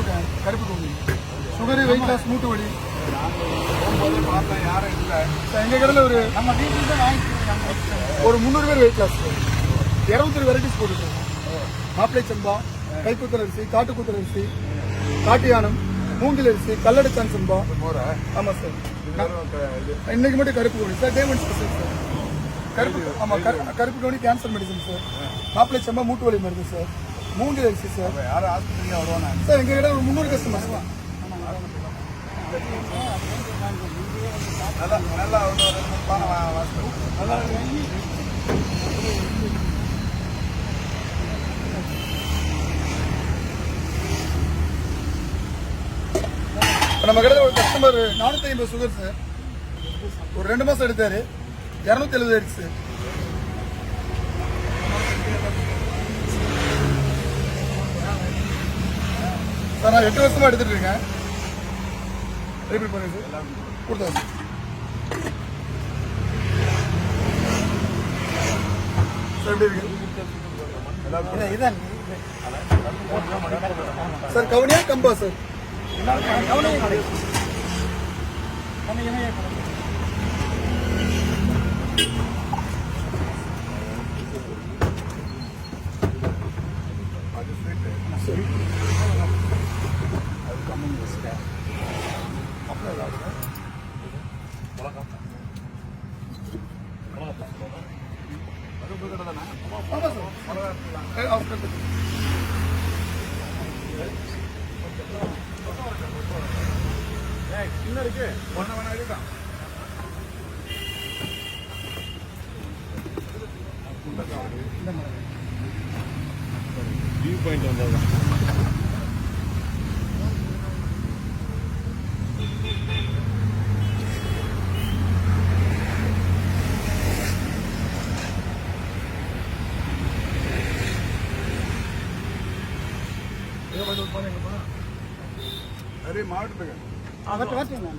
கொடுத்துருக்கேன் கருப்பு கவுனி சுகரு வெயிட் லாஸ் மூட்டு வலி யாரும் இல்லை சார் எங்கள் கடையில் ஒரு நம்ம வீட்டில் தான் ஒரு முந்நூறு பேர் வெயிட் லாஸ் இரநூத்தி வெரைட்டிஸ் போட்டுருக்கோம் மாப்பிளை சம்பா கைக்குத்தல் அரிசி காட்டுக்குத்தல் அரிசி காட்டியானம் மூங்கில் அரிசி கல்லடைச்சான் சம்பா ஆமாம் சார் இது இன்னைக்கு மட்டும் கருப்பு கவுனி சார் டேமண்ட் ஸ்பெஷல் சார் கருப்பு ஆமாம் கருப்பு கவுனி கேன்சர் மெடிசன் சார் மாப்பிளை சம்பா மூட்டு வலி மருந்து சார் மூங்கில் அரிசி சார். யாரும் ஆஸ்பத்திரிக்கு வருவானா சார் எங்கள் கிட்ட ஒரு முந்நூறு கஸ்டமர்ஸ் தான் நல்லா நல்லா இப்போ நம்ம கடையில் ஒரு கஸ்டமர் நானூற்றி ஐம்பது சுகர் சார். ஒரு ரெண்டு மாதம் எடுத்தாரு. இரநூத்தி எழுபது ஆயிடுச்சு சார். சார் நான் எட்டு வருஷமா எடுத்துட்டு இருக்கேன். ரிப்பீட் பண்ணுங்க சார் கொடுத்தா சார் எப்படி இருக்கு? இதான் சார் கவுனியா கம்பா சார் கவலையும் சார் ஆஃப்டர் இன்னும் இருக்கு ஒன்று வேணா இருக்கான் வியூ பாயிண்ட் வந்தது அரே மாவட்டத்துக்கு. அவற்றை வச்சுங்க